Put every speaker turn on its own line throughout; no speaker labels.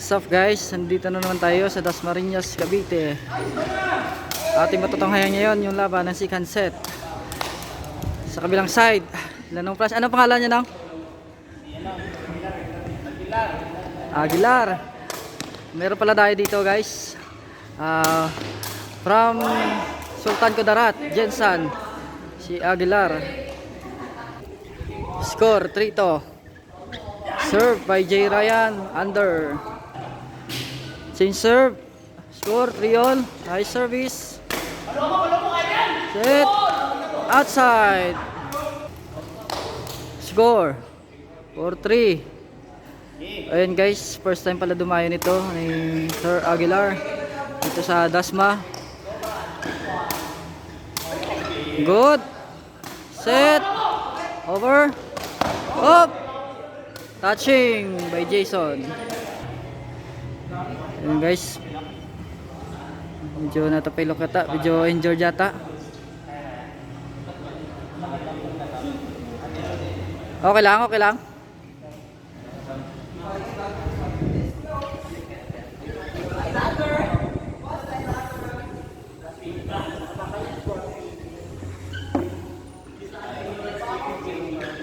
What's up guys? Nandito na naman tayo sa Dasmariñas, Cavite. Ating matutunghayan ngayon yung laban ng second set. Sa kabilang side, Lanong Plus. Ano pangalan niya nang? Aguilar. Meron pala tayo dito guys. Ah, from Sultan Kudarat, Jensan. Si Aguilar. Score 3 to. Serve by J. Ryan under. Change serve. Score 3 all. High service. Set. Outside. Score. 4-3. Ayun guys, first time pala dumayo nito ni Sir Aguilar dito sa Dasma. Good. Set. Over. Up. Touching by Jason. Ayun guys. Medyo natapilok yata. Medyo injured yata. Okay lang, okay lang.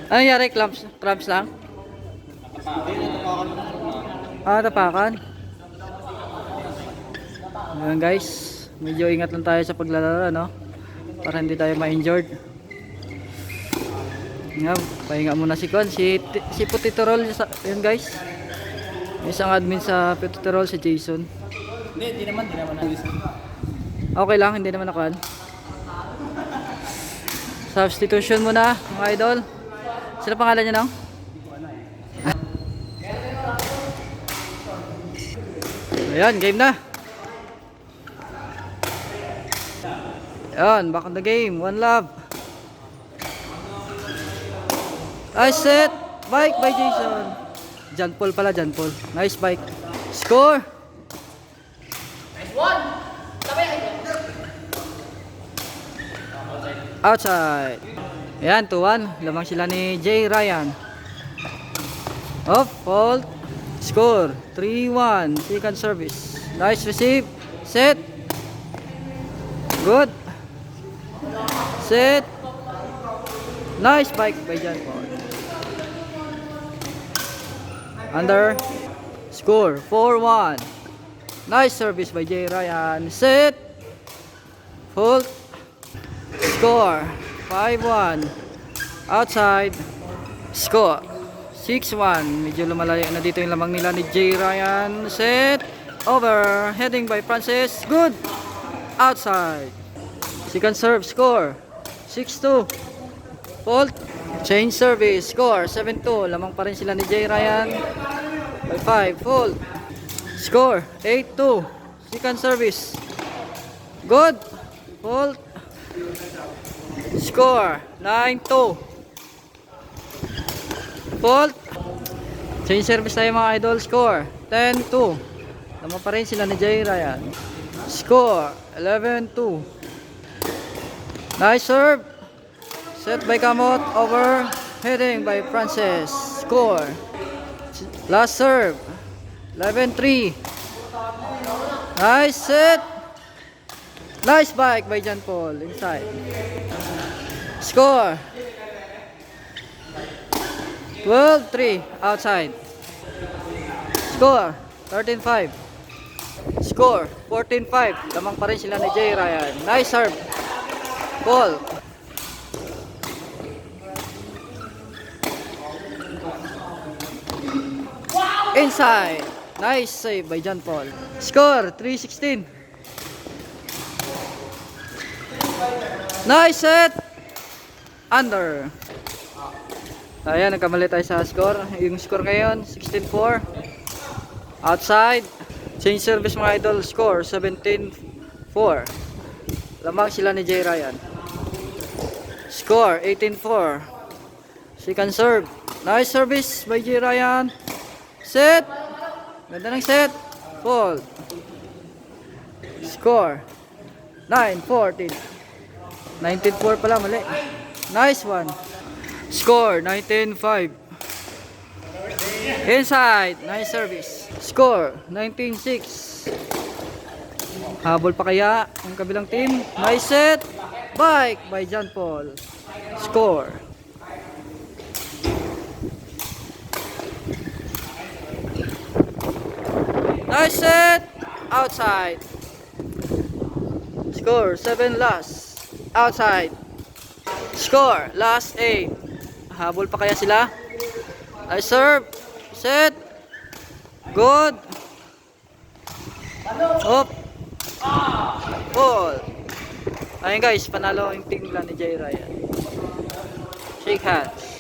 Ano nangyari? Clamps, clamps lang? Ah, tapakan. Ayan guys, medyo ingat lang tayo sa paglalaro, no? Para hindi tayo ma-injured. Nga, pahinga muna si Kon, si, si Putitorol, yun guys. Isang admin sa Putitorol, si Jason.
Hindi, hindi naman, hindi naman.
Okay lang, hindi naman nakuhan. Substitution muna, mga idol. Sino pangalan niya nang? Ayan, game na. Ayan, back on the game. One love. I set. Bike by Jason. John Paul pala, John Paul. Nice bike. Score. Outside. Ayan, 2-1. Lamang sila ni Jay Ryan. Off, fault. Score. 3-1. Second service. Nice receive. Set. Good. Set. Nice bike by John Paul. Under. Score. 4-1. Nice service by Jay Ryan. Set. Fault. Score 5-1 Outside Score 6-1 Medyo lumalayo na dito yung lamang nila ni Jay Ryan Set Over Heading by Francis Good Outside Second serve Score 6-2 Fault. Change service. Score 7-2 Lamang pa rin sila ni Jay Ryan. By 5 Fault. Score 8-2 Second service. Good. Fault. Score 9-2 Fault. Change service tayo mga idol. Score 10-2 Naman pa rin sila ni Jay Ryan. Score 11-2 Nice serve. Set by Kamot. Over. Heading by Francis Score. Last serve. 11-3 Nice set. Nice bike by John Paul. Inside. Score. 12-3 outside. Score. 13-5. Score. 14-5. Lamang pa rin sila ni Jay Ryan. Nice serve. Paul. Inside. Nice save by John Paul. Score 3-16. Nice set! Under. Ayan, nagkamali tayo sa score. Yung score ngayon, 16-4. Outside. Change service mga idol. Score, 17-4. Lamang sila ni Jay Ryan. Score, 18-4. Second serve. Nice service by Jay Ryan. Set. Ganda ng set. Fold. Score. 9-14. 19-4 pala, mali. Nice one. Score, 19-5. Inside. Nice service. Score. 19-6. Habol pa kaya ang kabilang team. Nice set. Bike by John Paul. Score. Nice set. Outside. Score. 7 last. Outside. Score. Last 8. Habol pa kaya sila? Nice serve. Set. Good. Up. Ball. Ayun guys, panalo yung team nila ni Jay Ryan. สวั